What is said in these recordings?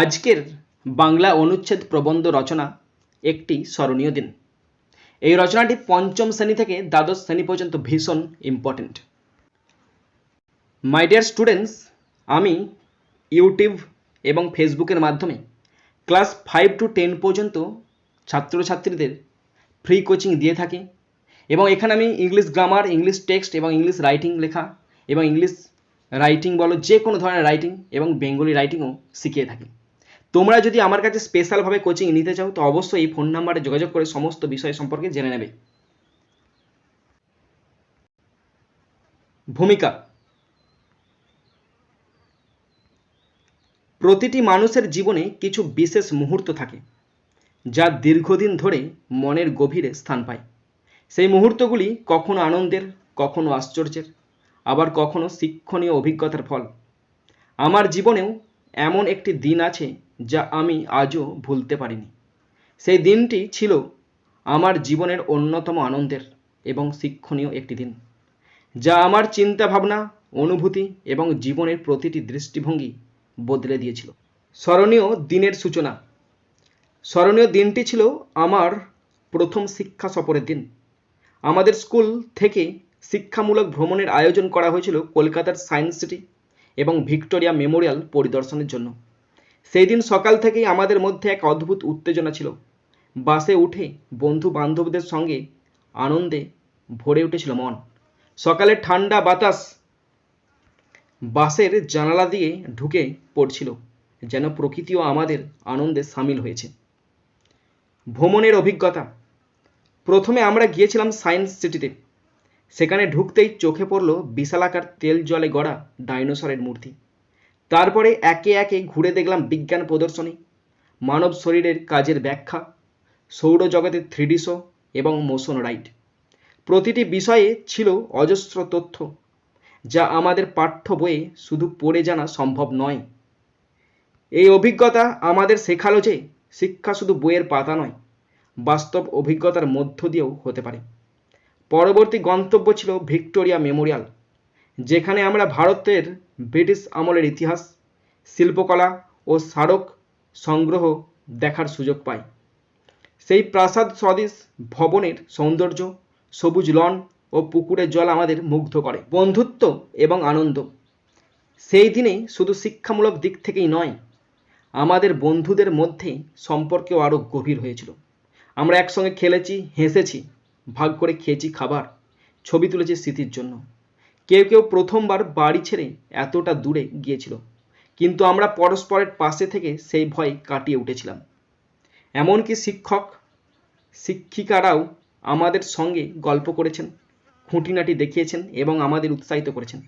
আজকের বাংলা অনুচ্ছেদ প্রবন্ধ রচনা একটি স্মরণীয় দিন। এই রচনাটি পঞ্চম শ্রেণি থেকে দ্বাদশ শ্রেণি পর্যন্ত ভীষণ ইম্পর্ট্যান্ট মাই ডিয়ার স্টুডেন্টস আমি ইউটিউব এবং ফেসবুকের মাধ্যমে ক্লাস ফাইভ টু টেন পর্যন্ত ছাত্রছাত্রীদের ফ্রি কোচিং দিয়ে থাকি এবং এখানে আমি ইংলিশ গ্রামার ইংলিশ টেক্সট এবং ইংলিশ রাইটিং লেখা এবং ইংলিশ রাইটিং বলো যে কোনো ধরনের রাইটিং এবং বেঙ্গলি রাইটিংও শিখিয়ে থাকি। তোমরা যদি আমার কাছে স্পেশালভাবে কোচিং নিতে চাও, তো অবশ্যই এই ফোন নাম্বারে যোগাযোগ করে সমস্ত বিষয় সম্পর্কে জেনে নেবে। ভূমিকা। প্রতিটি মানুষের জীবনে কিছু বিশেষ মুহূর্ত থাকে, যা দীর্ঘদিন ধরে মনের গভীরে স্থান পায়। সেই মুহূর্তগুলি কখনো আনন্দের, কখনো আশ্চর্যের, আবার কখনো শিক্ষণীয় অভিজ্ঞতার ফল। আমার জীবনেও এমন একটি দিন আছে যা আমি আজও ভুলতে পারিনি। সেই দিনটি ছিল আমার জীবনের অন্যতম আনন্দের এবং শিক্ষণীয় একটি দিন, যা আমার চিন্তাভাবনা, অনুভূতি এবং জীবনের প্রতিটি দৃষ্টিভঙ্গি বদলে দিয়েছিল। স্মরণীয় দিনের সূচনা। স্মরণীয় দিনটি ছিল আমার প্রথম শিক্ষা সফরের দিন। আমাদের স্কুল থেকে শিক্ষামূলক ভ্রমণের আয়োজন করা হয়েছিল কলকাতার সায়েন্স সিটি এবং ভিক্টোরিয়া মেমোরিয়াল পরিদর্শনের জন্য। সেই দিন সকাল থেকেই আমাদের মধ্যে এক অদ্ভুত উত্তেজনা ছিল। বাসে উঠে বন্ধু বান্ধবদের সঙ্গে আনন্দে ভরে উঠেছিল মন। সকালে ঠান্ডা বাতাস বাসের জানালা দিয়ে ঢুকে পড়ছিল, যেন প্রকৃতিও আমাদের আনন্দে সামিল হয়েছে। ভ্রমণের অভিজ্ঞতা। প্রথমে আমরা গিয়েছিলাম সায়েন্স সিটিতে। সেখানে ঢুকতেই চোখে পড়ল বিশালাকার তেল জলে গড়া ডাইনোসরের মূর্তি। তারপরে একে একে ঘুরে দেখলাম বিজ্ঞান প্রদর্শনী, মানব শরীরের কাজের ব্যাখ্যা, সৌরজগতের থ্রিডি শো এবং মোশন রাইড প্রতিটি বিষয়ে ছিল অজস্র তথ্য, যা আমাদের পাঠ্য বইয়ে শুধু পড়ে জানা সম্ভব নয়। এই অভিজ্ঞতা আমাদের শেখালো যে শিক্ষা শুধু বইয়ের পাতা নয়, বাস্তব অভিজ্ঞতার মধ্য দিয়েও হতে পারে। পরবর্তী গন্তব্য ছিল ভিক্টোরিয়া মেমোরিয়াল যেখানে আমরা ভারতের ব্রিটিশ আমলের ইতিহাস, শিল্পকলা ও স্মারক সংগ্রহ দেখার সুযোগ পাই। সেই প্রাসাদ সদৃশ ভবনের সৌন্দর্য, সবুজ লন ও পুকুরের জল আমাদের মুগ্ধ করে, বন্ধুত্ব এবং আনন্দ। সেই দিনে শুধু শিক্ষামূলক দিক থেকেই নয়, আমাদের বন্ধুদের মধ্যে সম্পর্কেও আরও গভীর হয়েছিল। আমরা একসঙ্গে খেলেছি, হেসেছি, ভাগ করে খেয়েছি খাবার, ছবি তুলেছি স্মৃতির জন্য। কেউ কেউ প্রথমবার বাড়ি ছেড়ে এতটা দূরে গিয়েছিল। কিন্তু আমরা পরস্পরের পাশে থেকে সেই ভয় কাটিয়ে উঠেছিলাম। এমনকি শিক্ষক, শিক্ষিকারাও আমাদের সঙ্গে গল্প করেছেন, খুঁটিনাটি দেখিয়েছেন এবং আমাদের উৎসাহিত করেছেন।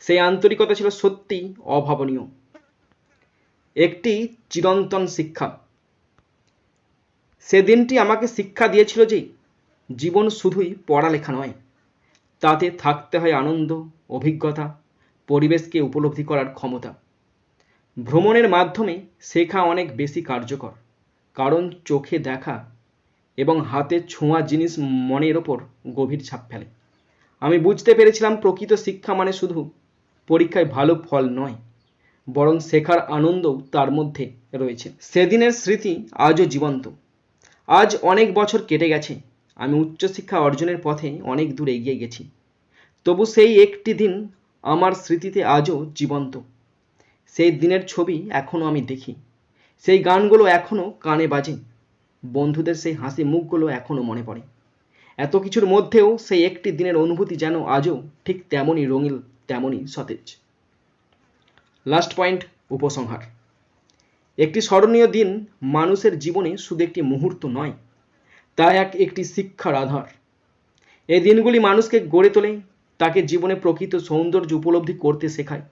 সেই আন্তরিকতা ছিল সত্যিই অভাবনীয়। একটি চিরন্তন শিক্ষা। সেদিনটি আমাকে শিক্ষা দিয়েছিল যে জীবন শুধুই পড়ালেখা নয় তাতে থাকতে হয় আনন্দ, অভিজ্ঞতা, পরিবেশকে উপলব্ধি করার ক্ষমতা। ভ্রমণের মাধ্যমে শেখা অনেক বেশি কার্যকর, কারণ চোখে দেখা এবং হাতে ছোঁয়া জিনিস মনের ওপর গভীর ছাপ ফেলে। আমি বুঝতে পেরেছিলাম প্রকৃত শিক্ষা মানে শুধু পরীক্ষায় ভালো ফল নয়, বরং শেখার আনন্দও তার মধ্যে রয়েছে। সেদিনের স্মৃতি আজও জীবন্ত। আজ অনেক বছর কেটে গেছে আমি উচ্চশিক্ষা অর্জনের পথে অনেক দূর এগিয়ে গেছি। তবু সেই একটি দিন আমার স্মৃতিতে আজও জীবন্ত। সেই দিনের ছবি এখনও আমি দেখি। সেই গানগুলো এখনও কানে বাজে। বন্ধুদের সেই হাসি মুখগুলো এখনও মনে পড়ে। এত কিছুর মধ্যেও সেই একটি দিনের অনুভূতি যেন আজও ঠিক তেমনই রঙিল, তেমনই সতেজ। লাস্ট পয়েন্ট, উপসংহার। একটি স্মরণীয় দিন মানুষের জীবনে শুধু একটি মুহূর্ত নয় তা এক একটি শিক্ষার আধার এই দিনগুলি মানুষকে গড়ে তোলে, তাকে জীবনে প্রকৃত সৌন্দর্য উপলব্ধি করতে শেখায়।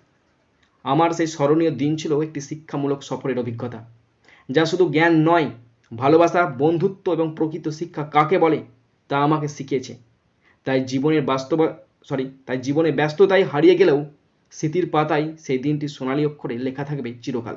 আমার সেই স্মরণীয় দিন ছিল একটি শিক্ষামূলক সফরের অভিজ্ঞতা, যা শুধু জ্ঞান নয়, ভালোবাসা, বন্ধুত্ব এবং প্রকৃত শিক্ষা কাকে বলে তা আমাকে শিখিয়েছে। তাই জীবনের বাস্তব সরি তাই জীবনে ব্যস্ততায় হারিয়ে গেলেও স্মৃতির পাতায় সেই দিনটি সোনালী অক্ষরে লেখা থাকবে চিরকাল।